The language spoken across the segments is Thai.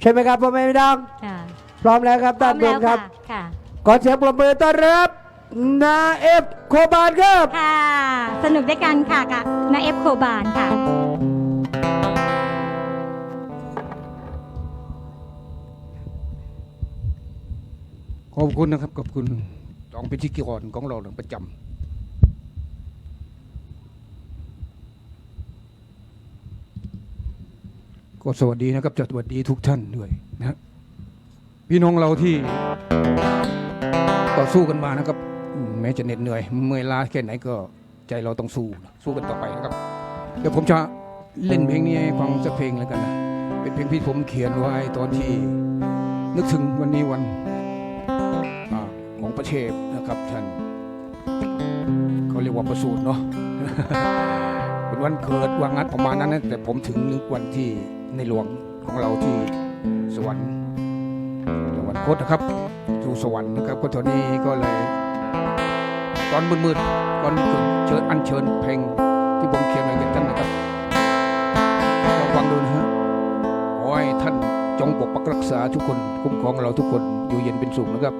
ใช่ไหมครับพ่อแม่พี่น้อง ค่ะพร้อมแล้วครับพร้ด้าอนมบแล้นวครัค่ะบค่ะขอเสียงปรบมือต้อนรับนาเอฟโคบานครับ ค่ะ สนุกด้วยกันค่ะกับนาเอฟโคบานค่ะ ขอบคุณนะครับขอบคุณสองพิธีกรของเราประจำ ก็สวัสดีนะครับจะสวัสดีทุกท่านด้วยนะพี่น้องเราที่ต่อสู้กันมานะครับ แม้จะเหน็ดเหนื่อย เมื่อยล้าแค่ไหนก็ใจเราต้องสู้สู้กันต่อไปนะครับ เดี๋ยวผมจะเล่นเพลงนี้ให้ฟังสักเพลงแล้วกันนะเป็นเพลงที่ผมเขียนไว้ตอนที่นึกถึงวันนี้วันอของประเทศนะครับท่านเขาเรียกว่าประสูติเนาะเป็นวันเกิดวางงัดประมาณนั้นนะแต่ผมถึงนึกวันที่ ในหลวงของเราที่สวรรค์สวรรคตนะครับสู่สวรรค์นะครับก็ตอนนี้ก็เลย ตอนมืดๆตอนมืดเชิญอัญเชิญเพลงที่ผมเขียนไว้กับท่านนะครับลองฟังดูนะฮะขอให้ท่านจงปกปักรักษาทุกคนคุ้มครองเราทุกคนอยู่เย็นเป็นสุขนะครับ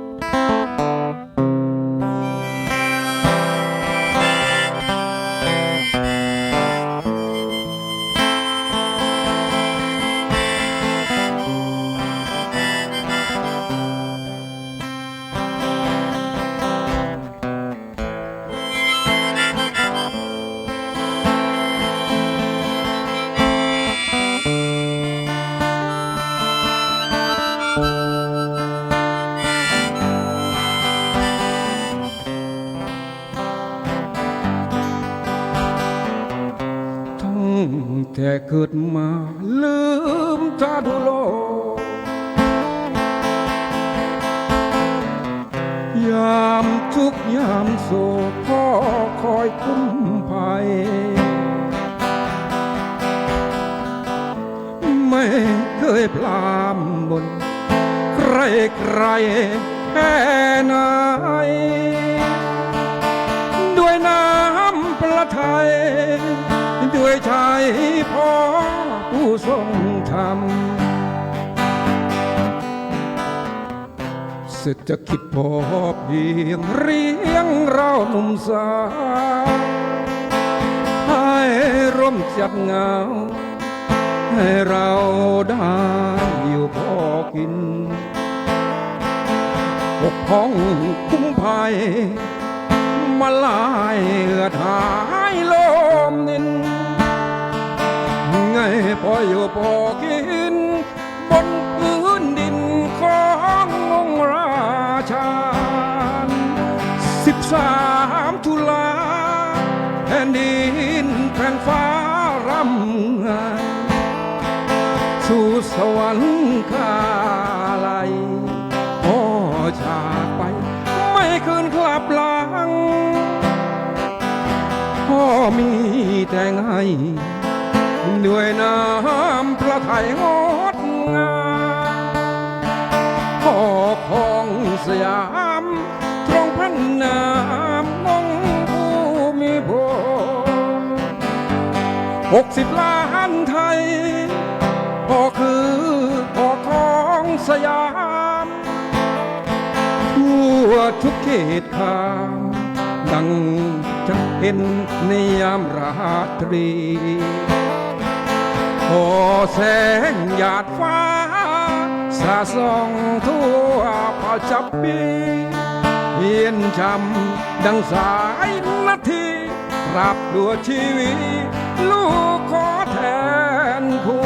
แต่เกิดมาลืมตาดูโลกยามทุกยามโศกพ่อคอยคุ้มภัย ไม่เคยพลามบน ใครใครแค่ไหน ด้วยใจพ่อผู้ทรงธรรมเศรษฐกิจพอเพียงเรียงเราหนุ่มสาวให้ร่มจับเงา ให้เราได้อยู่พอกินปกป้องคุ้มภัย มาลายเอือดหายลมนิน พออยู่พอกิน บนพื้นดินขององค์ราชาสิบสามตุลาแผ่นดินแผ่นฟ้ารำไห้สู่สวรรค์คาไลยพ่อจากไป ไม่คืนกลับหลังพ่อมีแต่ไง ด้วยน้ำพระทัยงดงามพ่อของสยามตรงพันนามมงผู้มีพงหกสิบล้านไทยพ่อคือพ่อของสยามทั่วทุกเขตขามดังจะเห็นในยามราตรี โอแสงหยาดฟ้า สาส่องทั่วพอจับปีเย็นช่ำดังสายนาทีรับดัวชีวิต ลูกขอแทนคุ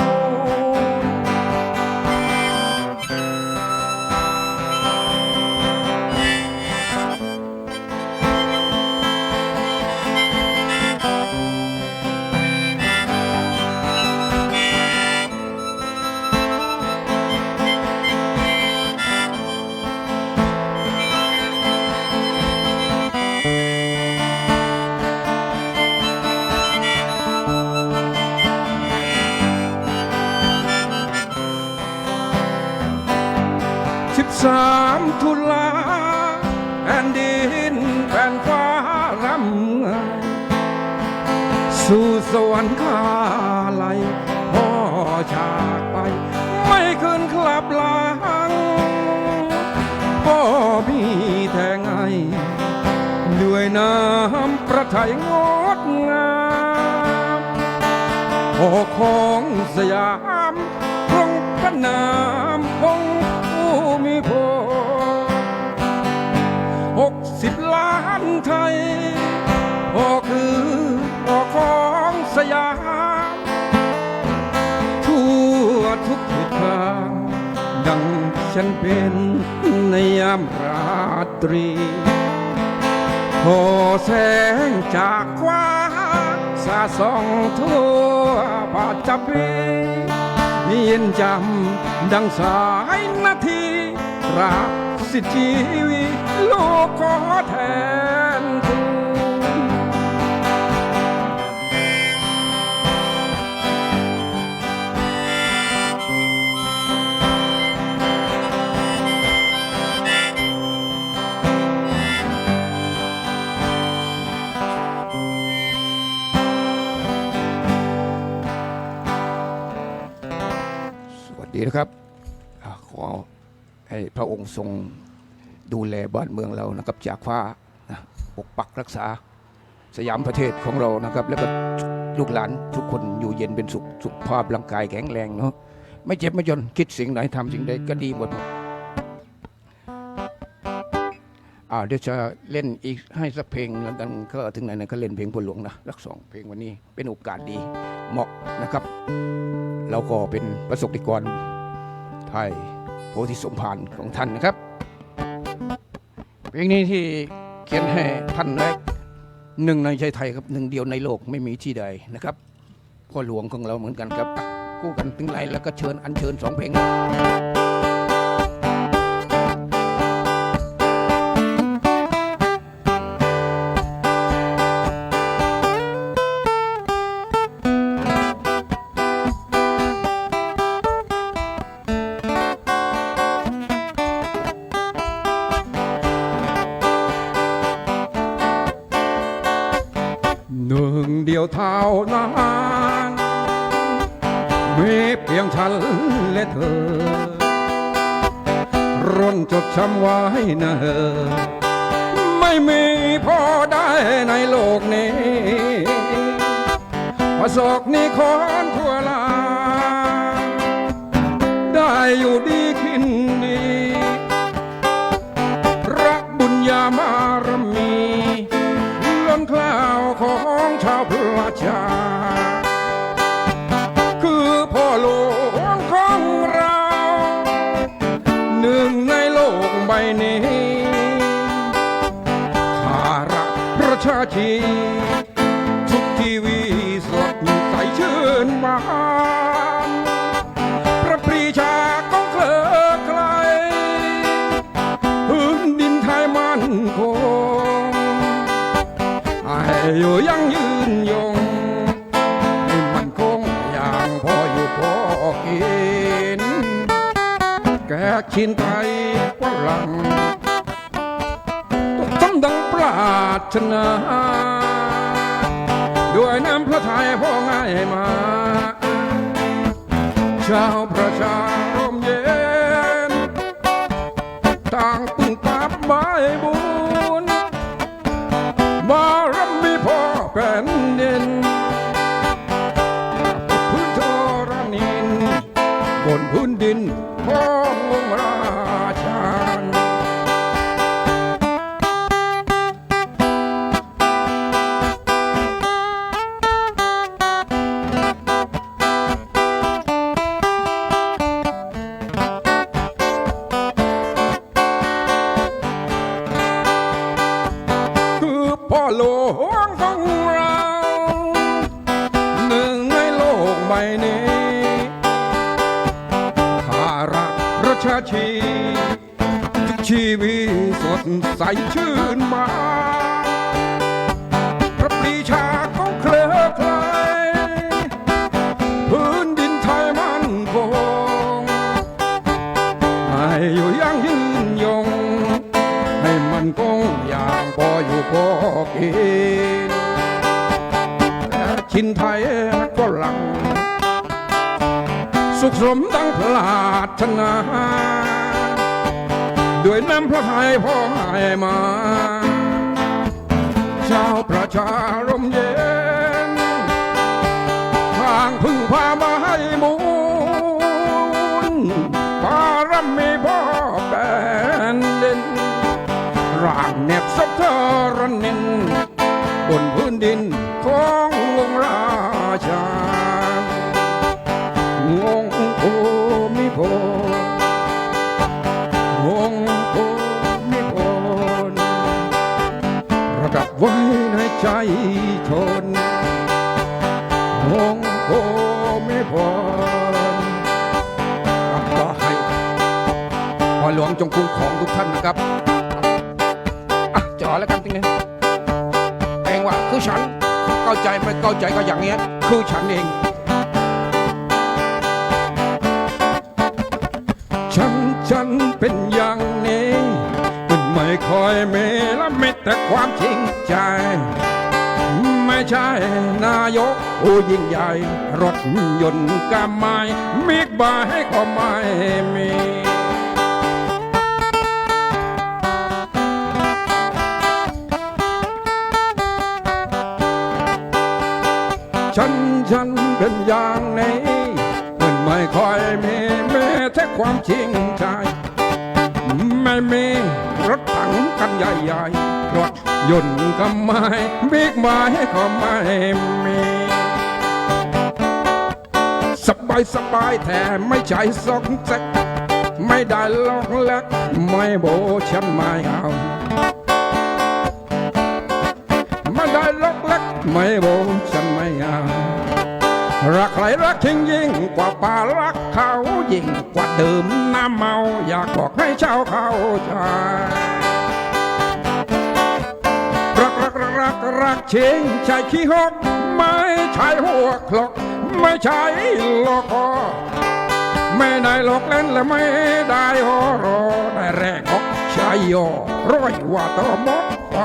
สวรรค์คาไลยพ่อจากไป ไม่คืนคลับหลังพ่อมีแต่ไงด้วยน้ำประทัยงดงามพ่อของสยาม ฉันเป็นในยามราตรีโหแสงจากฟ้าสาส่องทั่วป่าจับปีเย็นจำดังสายนาทีรักสิทธิชีวิลูกขอแทน ดีนะครับ ขอให้พระองค์ทรงดูแลบ้านเมืองเรานะครับจากฟ้านะปกปักรักษาสยามประเทศของเรานะครับ แล้วก็ลูกหลานทุกคนอยู่เย็นเป็นสุขสุขภาพร่างกายแข็งแรงเนาะไม่เจ็บไม่จนคิดสิ่งไหนทำสิ่งใดก็ดีหมดอ่าเดี๋ยวจะเล่นอีกให้สักเพลงแล้วกันก็ถึงไหนๆก็เล่นเพลงพลหลวงนะรักสองเพลงวันนี้เป็นโอกาสดีเหมาะนะครับ เราก็เป็นประสบนิกรไทยโพธิสมภารของท่านนะครับเพลงนี้ที่เขียนให้ท่านแรกหนึ่งในใจไทยครับหนึ่งเดียวในโลกไม่มีที่ใดนะครับพ่อหลวงของเราเหมือนกันครับ คู่กันถึงไรแล้วก็เชิญอันเชิญสองเพลง ยวเท่านั้นมีเพียงฉันและเธอ ร่นจดจำไว้นะเธอไม่มีพอได้ในโลกนี้ประสบนิคอนทั่วลา ได้อยู่ดี ชา คือพ่อหลวงของเรา หนึ่งในโลกใบนี้ข้ารักประชาชี แกชินไทยฝรั่งตกสมดังปรารถนาด้วยน้ำพระทัยพ่อง่ายมาชาวประชาร่มเย็นต่างปึงปับใบบุญบารมีพ่อแผ่นดินพื้นธรณินบนพื้นดิน สุขสมดังพลาดชนาด้วยน้ำพระทัยพ่อให้มาชาวประชารมเย็นทางพึ่งพามาให้มูลบารมีพ่อแบนด่นร่างเน็บสับเธรนิน บนพื้นดิน ใจชนหงโกไม่พอก็ให้พอหลวงจงคุ้มของทุกท่านนะครับอะจอแล้วกันทีนี้เองว่าคือฉันเข้าใจไม่เข้าใจก็อย่างเงี้ยคือฉันเองฉันฉันเป็นอย่างนี้มันไม่ค่อยเมละมีแต่ความจริงใจ ใช่นายกผู้ยิ่งใหญ่ รถยนต์ก็ไม่มิกบายก็ไม่มีฉันฉันเป็นอย่างนี้มันไม่ค่อยมีแม้แต่ความจริงใจ ไม่มีรถถังกันใหญ่ๆรถ ยนก็ไม่บิ๊กไม้ก็ไม่มีสบายสบายแต่ไม่ใช่สองแซกไม่ได้ลอกแลกไม่โบฉันไม่เอาไม่ได้ลอกแลกไม่โบฉันไม่เอารักใครรักยิ่งยิ่งกว่าป่ารักเขายิ่งกว่าดื่มน้ำเมา อยากบอกให้เจ้าเข้าใจ รักเชิงใช่ขี้หกไม่ใช่หัวคลอกไม่ใช่ลอกคอไม่ได้หลอกเล่นและไม่ได้หอรอได้แรกออกใช่ยอร้อยว่าต่อมดไป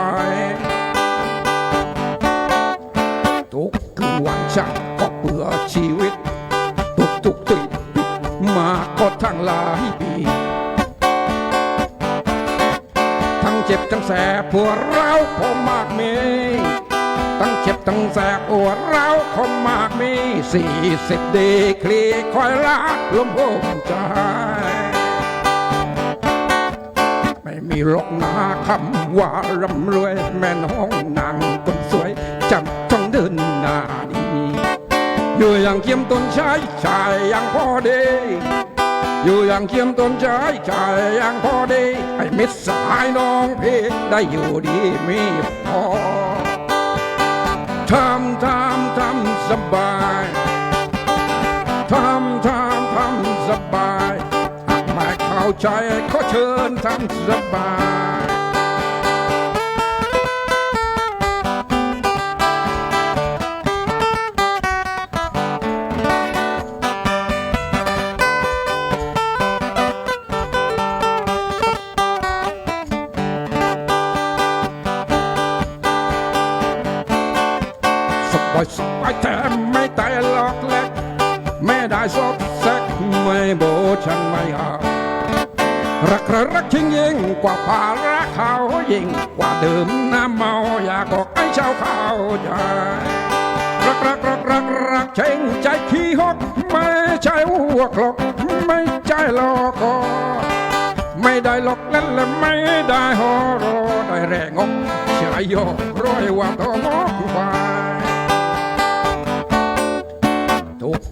ทุกคืนวันช่างก็เบื่อชีวิต ทุกทุกติดปิดมาก็ทั้งหลายปี เจ็บทั้งแสบปวดร้าวพอมากมีทั้งเจ็บทั้งแสบปวดร้าวพอมากมีสี่สิบดีคลีคอยรักลมหมใจ ไม่มีหรอกนาคำว่าร่ำรวย แม่น้องนางคนสวยจำต้องเดินหน้าดีอยู่อย่างเขียมต้นชายชายอย่างพอดี อยู่อย่างเคียมต้นชายชายอย่างพอดีให้มิตรสายน้องพี่ได้อยู่ดีมีพอทำทำทำสบายทำทำทำสบายหากไม่เข้าใจก็เชิญทำสบาย ซกไม่โบฉันไม่เอารักรักรักจริงยิ่งกว่าป่ารักเขายิ่งกว่าดื่มน้ำเมาอยากบอกให้เจ้าเขาใจรักรักรักรักรักเช่งใจขี้หกไม่ใช่หัวคลอกไม่ใจหลอกคอไม่ได้หลอกเล่นและไม่ได้หอรอได้แรงงชายโยร้อยว่าตัวมอกไป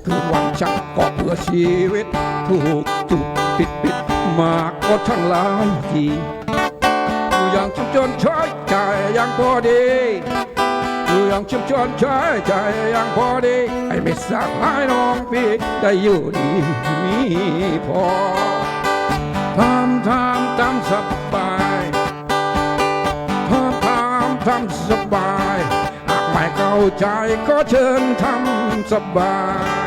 คืนวันชักก็เพื่อชีวิต ถูกจุดปิดปิดมาก็ทั้งหลายทีอยู่อย่างชุมชนใช้ใจอย่างพอดีอยู่อย่างชุมชนใช้ใจอย่างพอดีไอ้ไม่สักให้น้องพี่ได้อยู่ดีมีพอทำทำทำสบายทำทำทำสบายหากไม่เข้าใจก็เชิญทำสบาย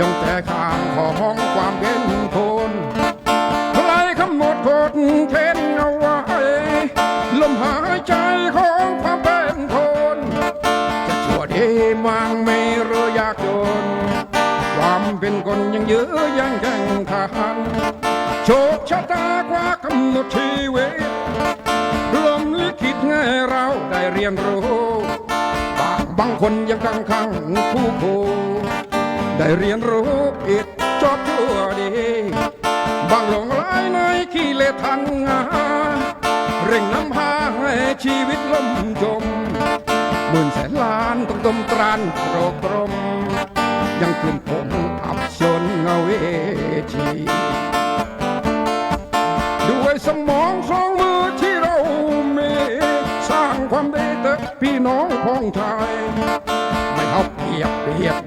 ย่อมแต่ข้างของความเป็นคนใครขมวดกดเข็นเอาไว้ลมหายใจของความเป็นคน จะชั่วดีมั่งไม่หรือยากจน ความเป็นคนยังยื้อยังแข่งขันโชคชะตากว่ากำหนดชีวิตลมลิขิตให้เราได้เรียนรู้ บางบางคนยังกังขังคู่คู่ ได้เรียนรู้ผิดชอบชั่วดี บางหลงไหลในขี้เลทันงาเร่งนำพาให้ชีวิตล่มจมหมื่นแสนล้านต้องดมตรานโรคตรม ยังกลุ่มผมอับชนเงาเวทีด้วยสมองสองมือที่เรามีสร้างความดีเต่พี่น้องพ้องชายไม่เอาเปรียบเปรียบ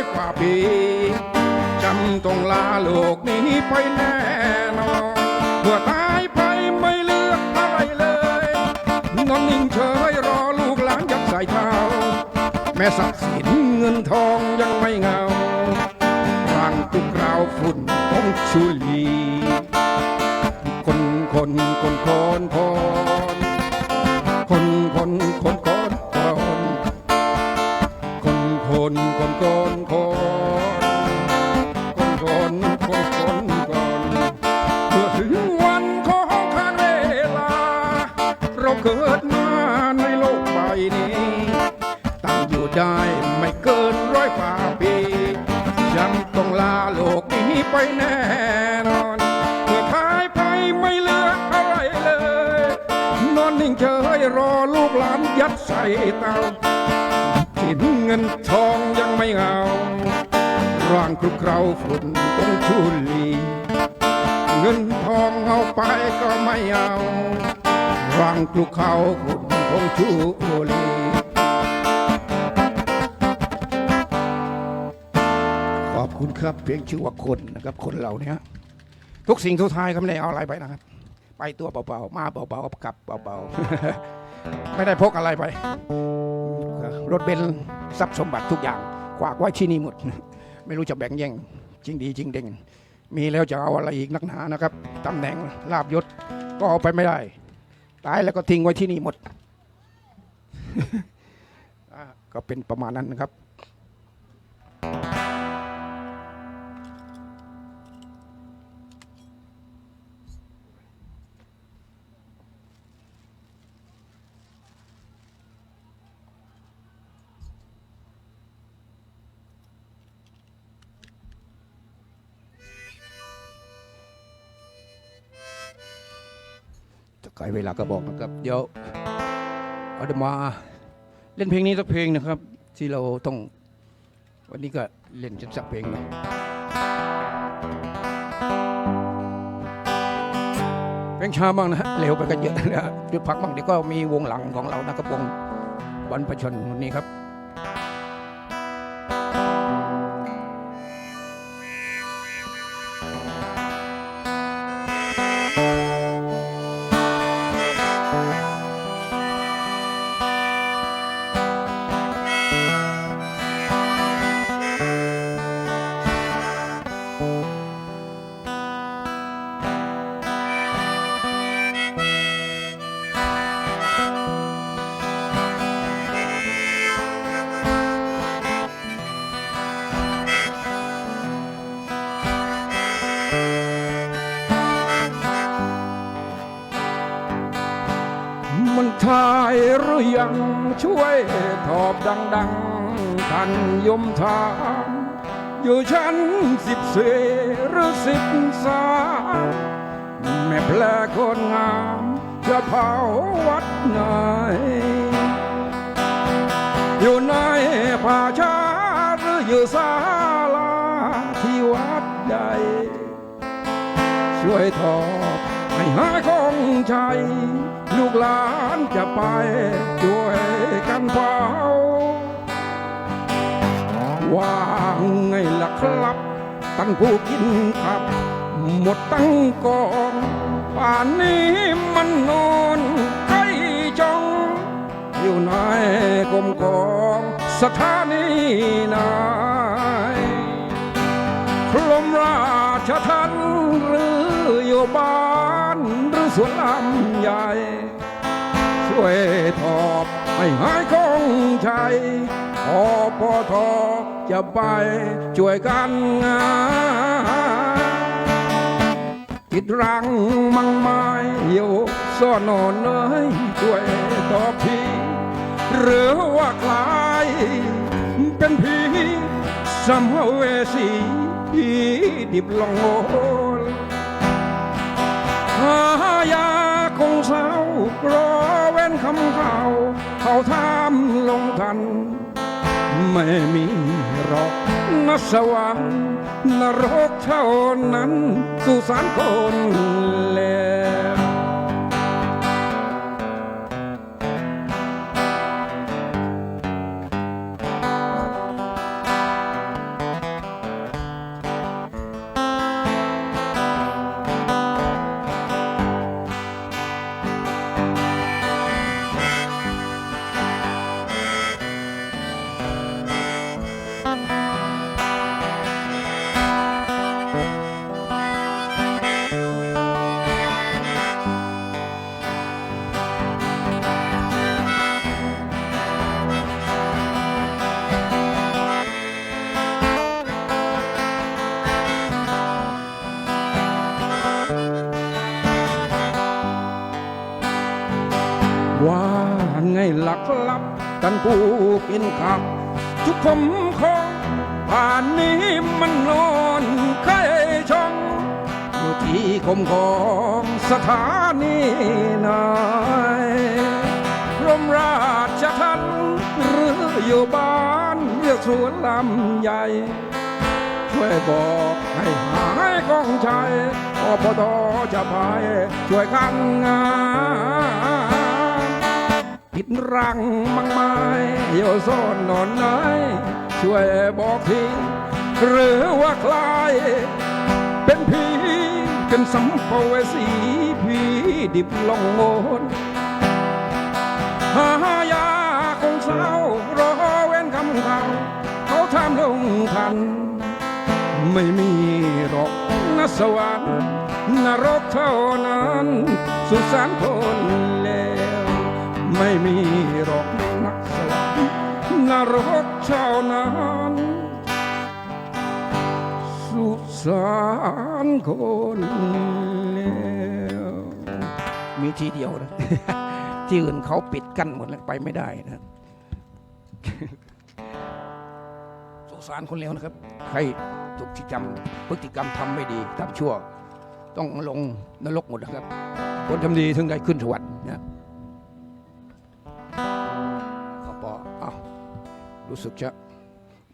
อยกว่าปีจำต้องลาโลกนี้ไปแน่นอนเมื่อตายไปไม่เลือกอะไรเลยนอนนิ่งเฉยรอลูกหลานยัดใส่เท้าแม่ทรัพย์สินเงินทองยังไม่เงาร่างตุกราวฝุ่นของชุลีคนคนคนคนคน เกิดมาในโลกใบนี้ ตั้งอยู่ได้ไม่เกินร้อยกว่าปี ยังต้องลาโลกนี้ไปแน่นอนเมื่อพายไปไม่เหลืออะไรเลย นอนนิ่งเฉยรอลูกหลานยัดใส่เตาสินเงินทองยังไม่เอาร่างคลุกเคล้าฝุ่นต้องชุลี เงินทองเอาไปก็ไม่เอา ร่างคลุกเคล้าฝุ่นต้องชุลีขอบคุณครับเพลงชื่อว่าคนนะครับคนเรานี่ยทุกสิ่งทุกทายครับไม่ได้เอาอะไรไปนะครับ ไปตัวเปล่าๆมาเปล่าๆกลับเปล่าๆไม่ได้พกอะไรไป รถเบนซ์ทรัพย์สมบัติทุกอย่างกวากไว้ที่นี่หมด ไม่รู้จะแบ่งแย่งจริงดีจริงเด้งมีแล้วจะเอาอะไรอีกนักหนานะครับตำแหน่งลาบยศก็เอาไปไม่ได้ ตายแล้วก็ทิ้งไว้ที่นี่หมด ก็เป็นประมาณนั้นนะครับ เวลาก็บอกนะครับ เดี๋ยวเอาเดี๋ยวมาเล่นเพลงนี้สักเพลงนะครับ ที่เราต้อง วันนี้ก็เล่นสักเพลงหนะเพลงช้าบ้างนะฮะเร็วไปกันเยอะนะฮะหยุดพักบ้างเดี๋ยวก็มีวงหลังของเรานะครับวงบรระชนวันนี้ครับ ช่วยตอบดังๆท่านยมถามอยู่ชั้นสิบสี่หรือสิบสามแม่แปลคนงามจะเผาวัดไหน อยู่ในป่าช้าหรืออยู่ศาลาที่วัดใหญ่ช่วยตอบให้หายคงใจ ลูกหลานจะไปช่วย กันเฝ้าว่าไงล่ะครับ ตั้งผู้กินขับ หมดตั้งกองป่านนี้มันนอนใกล้จองอยู่ในกรมกองสถานีนายพรหมราชทันหรืออยู่บ้านหรือสวนลำใหญ่ ช่วยตอบให้หายคงใจอปทจะไปช่วยกันงานติดรังมังไม้อยู่ซ่อนนอนเนยช่วยตอบทีหรือว่าใครเป็นผีสัมภเวสีผีดิบลองโอนหายาคงเศร้ารอเว้นคำเขาเขาทำลงกัน ไม่มีหรอกนสวรรค์นรกเท่านั้นสุสานคนแล้ว กินขับทุกผมของป่านนี้มันนอนไข้ช่องอยู่ที่คมของสถานีนายรมราชทันหรืออยู่บ้านเรียกสวนลำใหญ่ ช่วยบอกให้หายกองใจอพตจะไปช่วยกันงาน รังมังไม้โยโซนนอนไหนช่วยบอกทีหรือว่าใครเป็นผีเป็นสัมภเวสีผีดิบลงโงนหายาคงเศร้ารอเว้นคำเขาเขาทำลงทัน ไม่มีหรอกนสวรรค์นรกเท่านั้น สุสานคน ไม่มีหรอกนักสวรรค์นรกเท่านั้นสุสานคนแล้วมีทีเดียวนะ ที่อื่นเขาปิดกั้นหมดแล้วไปไม่ได้นะสงสารคนเลวนะครับ ใครถูกที่จำพฤติกรรมทำไม่ดีทำชั่ว ต้องลงนรกหมดนะครับ คนทำดีถึงได้ขึ้นสวรรค์นะ รู้สึกจะ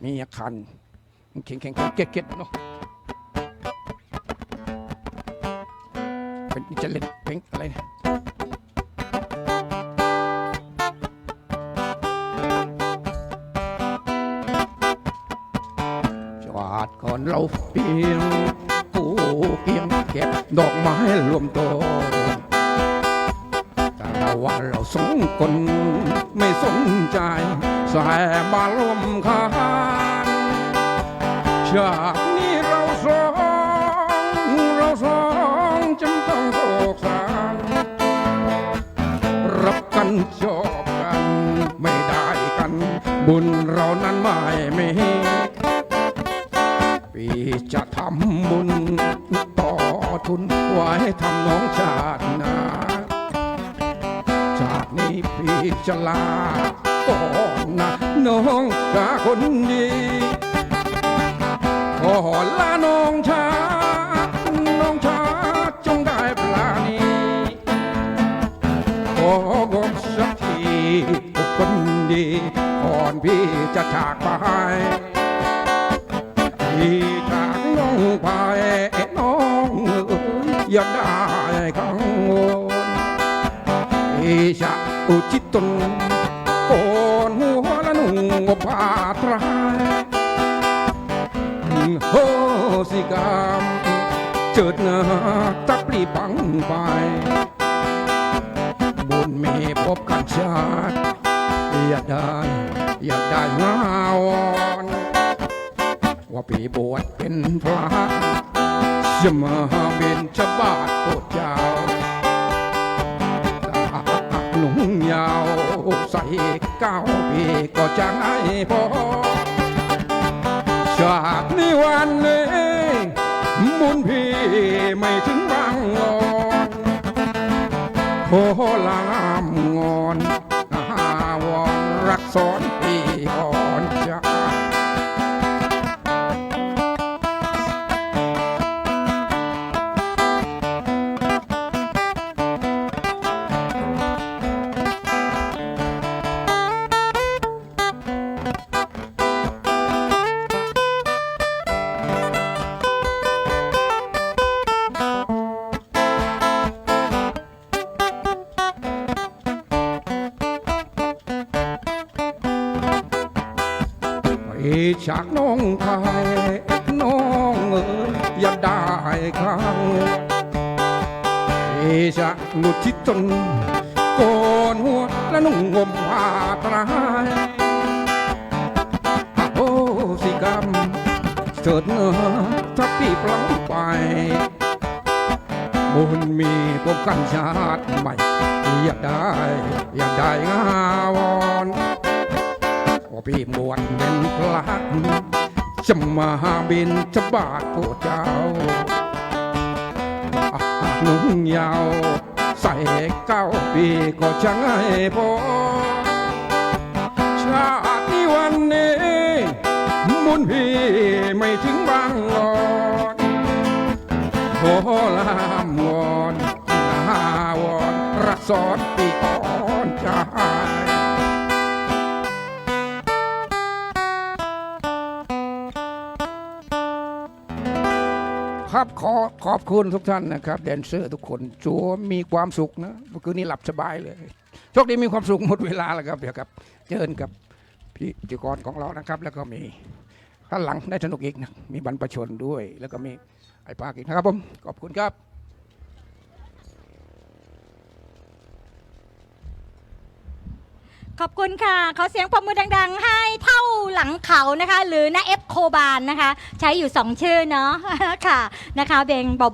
มีอาการแข็งแข็งเก็ดเก็ดๆเนาะเป็นจะเล่นเพลงอะไรนี่ยจวาดก่อนเราเพียงกูเกียงเก็บดอกไม้รวมตัวแต่เราว่าเราสองคนไม่สนใจ สายมารวมคานจากนี้เราสองเราสองจำต้องโศกสารรับกันชอบกันไม่ได้กัน บุญเรานั้นไม่มีปีจะทำบุญต่อทุนไว้ทำน้องชาตินาชาตินี้พี่จะลา ก่อนนะน้องชาคนดีขอลาน้องชาน้องชาจงได้ปลานีขอกบสักทีคนดีก่อนพี่จะจากไปพี่จากน้องไปน้องเอ๋ยอย่าได้กังวลพี่จะอุจิตตน ตักปลีปังไป บุญมีพบกันชาติอย่าได้ อย่าได้งาวอนว่าปีบวชเป็นพระจะมาเป็นชบาทโปรเจ้าหนุ่งยาวใส่เก้าปีก็จะให้พอชาตินี้วันนี้ บุญพี่ไม่ถึงบางงอนโคลามงอนอาวรรักสอนพี่ก่อน จากน้องคายน้องเอ๋ยอย่าได้ครั้งพี่จะหลุดชิดจนโกนหัวและนุ่งงมผ้าตรายโอ้สิกรรมเถิดเนอถ้าพี่ปลังไปบุญมีพบกันชาติใหม่อยากได้ อยากได้งาวอน พี่บวชเป็นพระจะมาบินจะบาทพระเจ้าอะนุ่งยาว ใส่เก้าปีก็จะง่ายพอชาติวันนี้บุญพี่ไม่ถึงบางงอนโอลามวอนนาวอนรักสอนปีอ่อน ครับขอขอบคุณทุกท่านนะครับแดนเซอร์ทุกคนจัวมีความสุขนะเมื่อคืนนี้หลับสบายเลยโชคดีมีความสุขหมดเวลาแล้วครับเดี๋ยวครับเจอกันกับพี่พิธีกรของเรานะครับ แล้วก็มีข้างหลังได้สนุกอีกนะมีบรรพชนด้วย แล้วก็มีไอ้ปากอีกนะครับผมขอบคุณครับ ขอบคุณค่ะ ขอเสียงปรบมือดัง ๆ ให้เท่าหลังเขานะคะ หรือนาเอฟโคบานนะคะ ใช้อยู่ 2 ชื่อเนาะ ค่ะนะคะเบงเบา